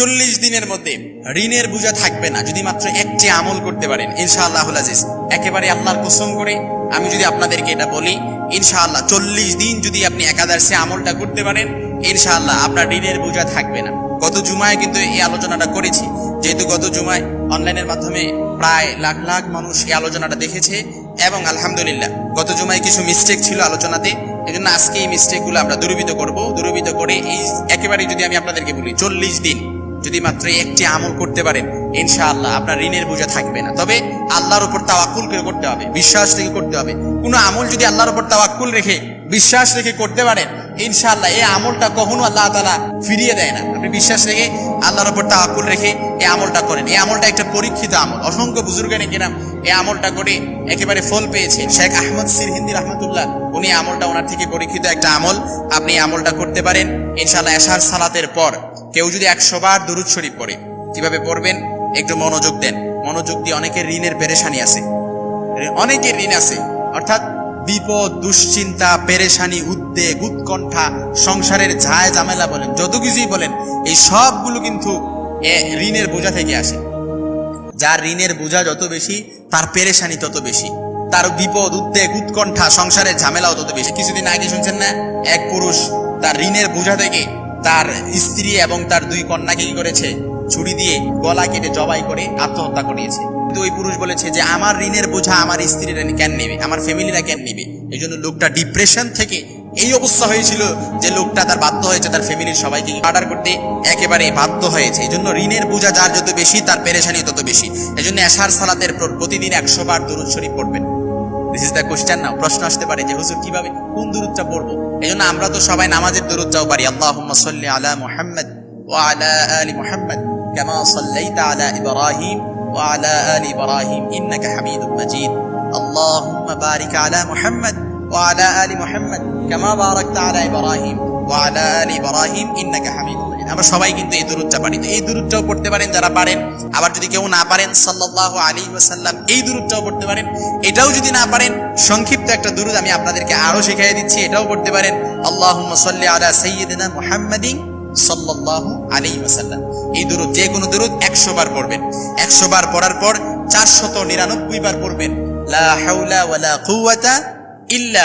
চল্লিশ দিনের মধ্যে ঋণের বোঝা থাকবে না, যদি মাত্র একটি আমল করতে পারেন ইনশাআল্লাহ আজিজ। একেবারে আল্লাহর কসম করে আমি যদি আপনাদেরকে এটা বলি, ইনশাআল্লাহ চল্লিশ দিন যদি আপনি একাদশে আমলটা করতে পারেন, ইনশাআল্লাহ আপনার ঋণের বোঝা থাকবে না। গত জুমায় কিন্তু এই আলোচনাটা করেছি। যেহেতু গত জুমায় অনলাইনের মাধ্যমে প্রায় লাখ লাখ মানুষ এই আলোচনাটা দেখেছে এবং আলহামদুলিল্লাহ গত জুমায় কিছু মিস্টেক ছিল আলোচনাতে এই জন্য আজকে এই মিস্টেকগুলো আমরা দূরীভূত করব। দূরীভূত করে এই একেবারে যদি আমি আপনাদেরকে বলি, চল্লিশ দিন যদি মাত্র একটি আমল করতে পারেন, ইনশাআল্লাহ আপনার ঋণের বোঝা থাকবে না। তবে আল্লাহর উপর তাওয়াক্কুল করে করতে হবে, বিশ্বাস রেখে করতে হবে। কোনো আমল যদি আল্লাহর উপর তাওয়াক্কুল রেখে, বিশ্বাস রেখে করতে পারেন, ইনশাআল্লাহ এই আমলটা কখনো আল্লাহ তালা ফিরিয়ে দেয় না। আপনি বিশ্বাস রেখে আল্লাহর উপর তাওয়াক্কুল রেখে এই আমলটা করেন। এই আমলটা একটা পরীক্ষিত আমল। অসংখ্য বুজুর্গানে কিরাম এই আমলটা করে একেবারে ফল পেয়েছে শেখ আহমদ সিরহিন্দি রহমতুল্লাহ, উনি আমলটা ওনার থেকে পরীক্ষিত একটা আমল। আপনি আমলটা করতে পারেন, ইনশাআল্লাহ এশার সালাতের পর। কেউ যদি একশো বার দুরুদ শরীফ পড়ে, কীভাবে পড়বেন? একটু মনোযোগ দেন। মনোযোগ দিয়ে অনেকের ঋণের পেরেশানি আছে। অনেকের ঋণ আছে। অর্থাৎ বিপদ, দুশ্চিন্তা, পেরেশানি, উদ্বেগ, উৎকণ্ঠা, সংসারের ঝায় ঝামেলা বলেন, যত কিছুই বলেন, এই সবগুলো কিন্তু ঋণের বোঝা থেকে আসে। যার ঋণের বোঝা যত বেশি, তার পেরেশানি তত বেশি। তার বিপদ, উদ্বেগ, উৎকণ্ঠা, সংসারের ঝামেলাও তত বেশি। কিছুদিন আগে শুনছেন না? এক পুরুষ তার ঋণের বোঝা থেকে তার স্ত্রী এবং তার দুই কন্যাকে কি করেছে? ছুরি দিয়ে গলা কেটে জবাই করে আত্মহত্যা করিয়েছে। কিন্তু ওই পুরুষ বলেছে যে, আমার ঋণের বোঝা আমার স্ত্রীরা কেন নেবে? আমার ফ্যামিলিরা কেন নেবে? এই জন্য লোকটা ডিপ্রেশন থেকে এই অবস্থা হয়েছিল যে লোকটা তার বাধ্য হয়েছে তার ফ্যামিলির সবাইকে অর্ডার করতে। একেবারে বাধ্য হয়েছে। এই জন্য ঋণের বোঝা যার যত বেশি, তার পেরেশানি তত বেশি। এই জন্য এশার সালাতের পর প্রতিদিন একশো বার দরুদ শরীফ পড়বেন। দিস ইজ দ্য কোশ্চেন না প্রশ্ন আসতে পারে যে হুজুর কিভাবে কোন দূরত্বটা পড়বো এই জন্য আমরা তো সবাই নামাজের দূরত্বও পারি আল্লাহ সাল্লি আলা মুহাম্মদ ও আলা আলি মুহাম্মদ كما صليت على إبراهيم وعلى آل إبراهيم إنك حميد مجيد اللهم بارك على محمد وعلى آل محمد كما باركت على إبراهيم وعلى آل إبراهيم إنك حميد مجيد আমরা সবাই কিন্তু এই দূরত্বটা পারি তো এই দূরত্বটাও পড়তে পারেন যারা পারেন। আবার যদি কেউ না পারেন, সাল্লাল্লাহু আলী ওয়াসাল্লাম, এই দূরত্বটাও পড়তে পারেন। এটাও যদি না পারেন, সংক্ষিপ্ত একটা দূরত আমি আপনাদেরকে আরও শিখিয়ে দিচ্ছি, এটাও পড়তে পারেন। আল্লাহ সাল্লি আলা সাইয়্যিদিনা মুহাম্মাদিন সাল্লাল্লাহু আলাইহি ওয়াসাল্লাম। এই দূরত যে কোনো দূরত একশো বার পড়বেন। একশো বার পড়ার পর চারশত নিরানব্বই বার পড়বেন। লা হাওলা ওয়ালা কুওয়াতা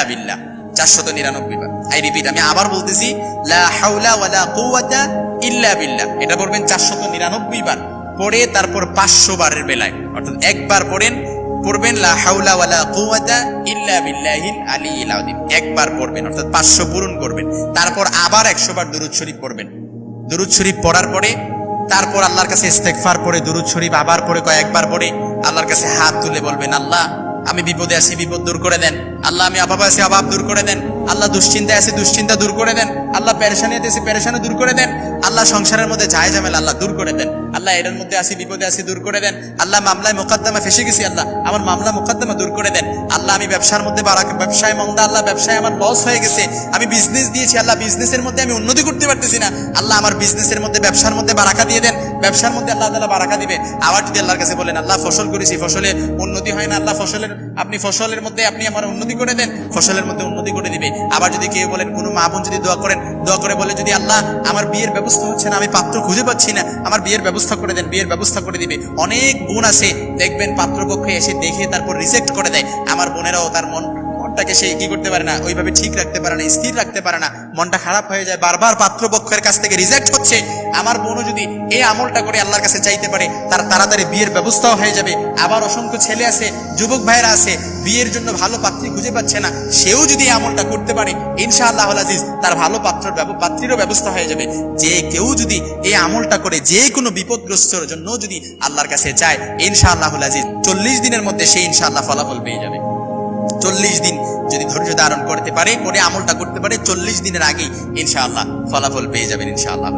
বিল্লাহ। চারশত নিরানব্বই বার। আই রিপিট, আমি আবার বলতেছি, লা হাওলা ওয়ালা কুওয়াতা ইল্লা বিল্লাহ। এটা পড়বেন চারশত নিরানব্বই বার। পড়ে তারপর পাঁচশো বারের বেলায়। অর্থাৎ একবার পড়েন, পড়বেন, লা হাওলা ওয়ালা কুওয়াতা ইল্লা বিল্লাহিল আলিয়্যিল আযীম। একবার পড়বেন, অর্থাৎ পাঁচশো পূরণ করবেন। তারপর আবার একশো বার দুরূদ শরীফ পড়বেন। দুরুদ শরীফ পড়ার পরে, তারপর আল্লাহর কাছে ইস্তেগফার পড়ে দুরুদ শরীফ আবার পড়ে কয়েকবার পড়ে, আল্লাহর কাছে হাত তুলে বলবেন, আল্লাহ, আমি বিপদে আছি, বিপদ দূর করে দেন। আল্লাহ, আমি অভাব আছি, অভাব দূর করে দেন। আল্লাহ, দুশ্চিন্তায় আছি, দুশ্চিন্তা দূর করে দেন। আল্লাহ, পেরেশানিতে আছি, পেরেশানি দূর করে দেন। আল্লাহ সংসারের মধ্যে যায় ঝামেলা, আল্লাহ দূর করে দেন। আল্লাহ এর মধ্যে আসি, বিপদে আসি, দূর করে দেন। আল্লাহ মামলায় মোকদ্দমা ফেসে গেছি, আল্লাহ। আমার মামলা মোকদ্দমা দূর করে দেন। আল্লাহ আমি ব্যবসার মধ্যে বারাক ব্যবসায় মন্দা, আল্লাহ ব্যবসায় আমার লস হয়ে গেছে। আমি বিজনেস দিয়েছি, আল্লাহ বিজনেসের মধ্যে আমি উন্নতি করতে পারতেছি না। আল্লাহ আমার বিজনেসের মধ্যে, ব্যবসার মধ্যে বারাকা দিয়ে দেন। ব্যবসার মধ্যে আল্লাহ তাআলা বারাকা দিবে। আবার যদি আল্লাহর কাছে বলেন, আল্লাহ ফসল করেছি, ফসলে উন্নতি হয় না। আল্লাহ ফসলের আপনি ফসলের মধ্যে আপনি আমার উন্নতি করে দেন, ফসলের মধ্যে উন্নতি করে দিবে। আবার যদি কেউ বলেন, কোনো মা বোন যদি দোয়া করেন, দোয়া করে বলে যদি আল্লাহ আমার বিয়ের ব্যবস্থা হচ্ছে না, আমি পাত্র খুঁজে পাচ্ছি না। আমার বিয়ের ব্যবস্থা করে দেন, বিয়ের ব্যবস্থা করে দিবে। অনেক বোন আছে, দেখবেন পাত্রপক্ষে এসে দেখে তারপর রিজেক্ট করে দেয়। আমার বোনেরাও তার মন মনটাকে সে কি করতে পারে না, ওইভাবে ঠিক রাখতে পারে না, স্থির রাখতে পারে না। মনটা খারাপ হয়ে যায়, বারবার পাত্রপক্ষের কাছ থেকে রিজেক্ট হচ্ছে। আমার বোনও যদি এই আমলটা করে আল্লাহর কাছে চাইতে পারে, তার তাড়াতাড়ি বিয়ের ব্যবস্থাও হয়ে যাবে। আবার অসংখ্য ছেলে আছে, যুবক ভাইরা আছে, বিয়ের জন্য ভালো পাত্রী খুঁজে পাচ্ছে না, সেও যদি এই আমলটা করতে পারে, ইনশাআল্লাহ আজিজ তার ভালো পাত্র পাত্রীরও ব্যবস্থা হয়ে যাবে। যে কেউ যদি এই আমলটা করে, যে কোনো বিপদগ্রস্তর জন্য যদি আল্লাহর কাছে চায়, ইনশাআল্লাহ আজিজ চল্লিশ দিনের মধ্যে সে ইনশাআল্লাহ ফলাফল পেয়ে যাবে। চল্লিশ দিন যদি ধৈর্য ধারণ করতে পারে, করে আমলটা করতে পারে, চল্লিশ দিনের আগেই ইনশাআল্লাহ ফলাফল পেয়ে যাবেন ইনশাআল্লাহ